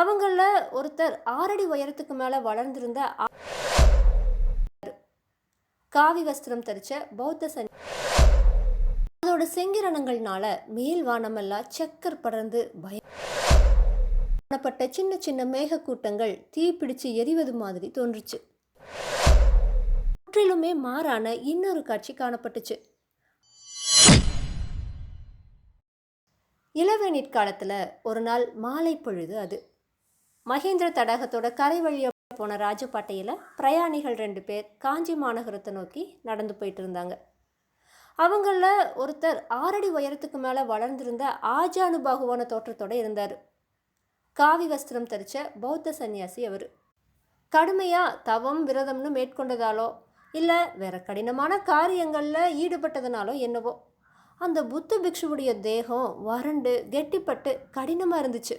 அவங்கள ஒருத்தர் ஆறடி உயரத்துக்கு மேலே வளர்ந்திருந்த காவி வஸ்திரம் தரிச்ச பௌத்த சன் அதோட செங்கிரணங்கள்னால மேல் வானமெல்லாம் சக்கர் படர்ந்து பயப்பட்ட காணப்பட்ட சின்ன சின்ன மேகக்கூட்டங்கள் தீப்பிடிச்சு எரிவது மாதிரி தோன்றுச்சு. முற்றிலுமே மாறான இன்னொரு காட்சி காணப்பட்டுச்சு. இளவேநீர் காலத்துல ஒரு நாள் மாலை பொழுது அது. மகேந்திர தடாகத்தோட கரை வழியாக போன ராஜபாட்டையில் பிரயாணிகள் ரெண்டு பேர் காஞ்சி மாநகரத்தை நோக்கி நடந்து போயிட்டு இருந்தாங்க. அவங்கள ஒருத்தர் ஆறடி உயரத்துக்கு மேலே வளர்ந்திருந்த ஆஜானுபாகுவான தோற்றத்தோட இருந்தார். காவி வஸ்திரம் தரிச்ச பௌத்த சன்னியாசி அவர். கடுமையாக தவம் விரதம்னு மேற்கொண்டதாலோ இல்லை வேற கடினமான காரியங்களில் ஈடுபட்டதுனாலோ என்னவோ அந்த புத்த பிக்ஷுவுடைய தேகம் வறண்டு கெட்டிப்பட்டு கடினமாக இருந்துச்சு.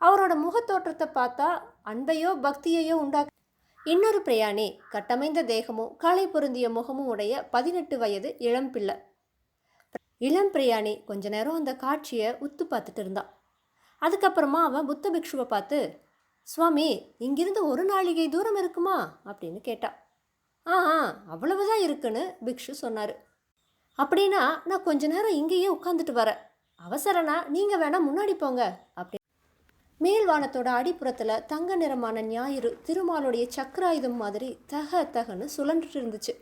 அவரோட முகத்தோற்றத்தை பார்த்தா அன்பையோ பக்தியையோ உண்டாக்க இன்னொரு பிரயாணி கட்டமைந்த தேகமும் காலை பொருந்திய முகமும் உடைய பதினெட்டு வயது இளம்பிள்ளை இளம் பிரயாணி கொஞ்ச நேரம் அந்த காட்சியை உத்து பார்த்துட்டு இருந்தான் அதுக்கப்புறமா அவன் புத்த பிக்ஷுவை பார்த்து சுவாமி இங்கிருந்து ஒரு நாளிகை தூரம் இருக்குமா? அப்படின்னு கேட்டான் ஆ ஆ அவ்வளவுதான் இருக்குன்னு பிக்ஷு சொன்னார். அப்படின்னா நான் கொஞ்ச நேரம் இங்கேயே உட்காந்துட்டு வரேன். அவசரனா நீங்கள் வேணால் முன்னாடி போங்க அப்படி மேல்வானத்தோட அடிப்புறத்தில் தங்க நிறமான ஞாயிறு திருமாலுடைய சக்கராயுதம் மாதிரி தக தகன்னு சுழன்றுட்டு இருந்துச்சு.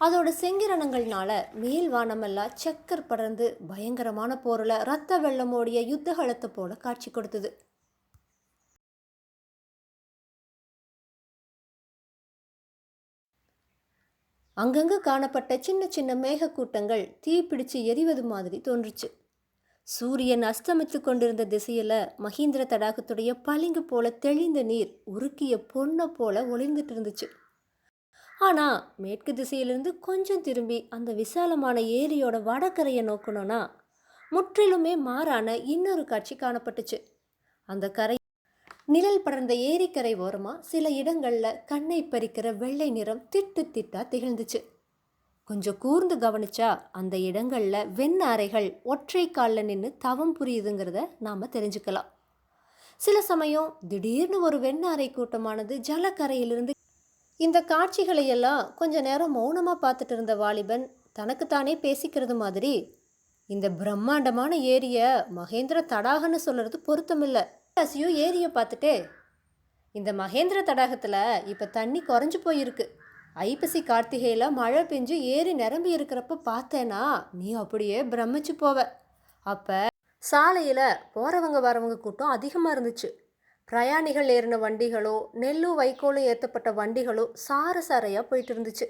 அதோட செங்கிரணங்கள்னால மேல் வானமெல்லாம் சக்கர் படர்ந்து பயங்கரமான போரில் ரத்த வெள்ளமோடிய யுத்தகலத்தை போல காட்சி கொடுத்தது. அங்கங்கு காணப்பட்ட சின்ன சின்ன மேகக்கூட்டங்கள் தீப்பிடிச்சு எரிவது மாதிரி தோன்றுச்சு. சூரியன் அஸ்தமித்து கொண்டிருந்த திசையில மகேந்திர தடாகத்துடைய பளிங்கு போல தெளிந்த நீர் உருக்கிய பொண்ணை போல ஒளிர்ந்துட்டு இருந்துச்சு ஆனா மேற்கு திசையிலிருந்து கொஞ்சம் திரும்பி அந்த விசாலமான ஏரியோட வடகரையை நோக்கணும்னா முற்றிலுமே மாறான இன்னொரு காட்சி காணப்பட்டுச்சு. அந்த கரை நிழல் படர்ந்த ஏரிக்கரை ஓரமாக சில இடங்களில் கண்ணை பறிக்கிற வெள்ளை நிறம் திட்டு திட்டா திகழ்ந்துச்சு. கொஞ்சம் கூர்ந்து கவனிச்சா அந்த இடங்களில் வெண் அறைகள் ஒற்றை காலில் நின்று தவம் புரியுதுங்கிறத நாம் தெரிஞ்சுக்கலாம். சில சமயம் திடீர்னு ஒரு வெண் அறை கூட்டமானது ஜலக்கரையிலிருந்து இந்த காட்சிகளையெல்லாம் கொஞ்ச நேரம் மௌனமாக பார்த்துட்டு இருந்த வாலிபன் தனக்குத்தானே பேசிக்கிறது மாதிரி இந்த பிரம்மாண்டமான ஏரியை மகேந்திர தடாகன்னு சொல்கிறது பொருத்தமில்லை. அசியும் ஏரியை பார்த்துட்டே இந்த மகேந்திர தடாகத்தில் இப்போ தண்ணி குறைஞ்சு போயிருக்கு. ஐப்பசி கார்த்திகையில் மழை பெஞ்சு ஏறி நிரம்பி இருக்கிறப்ப பார்த்தேன்னா நீ அப்படியே பிரமிச்சு போவ. அப்போ சாலையில் போகிறவங்க வரவங்க கூட்டம் அதிகமாக இருந்துச்சு. பிரயாணிகள் ஏறின வண்டிகளோ நெல்லும் வைக்கோலும் ஏற்றப்பட்ட வண்டிகளோ சார சாரையாக போயிட்டு இருந்துச்சு.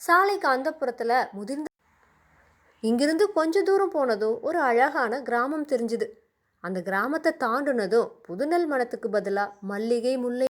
சாலைக்கு அந்த புறத்தில் முதிர்ந்த இங்கிருந்து கொஞ்ச தூரம் போனதும் ஒரு அழகான கிராமம் தெரிஞ்சுது. அந்த கிராமத்தை தாண்டுனதும் புதுநெல் மனத்துக்கு பதிலாக மல்லிகை முல்லை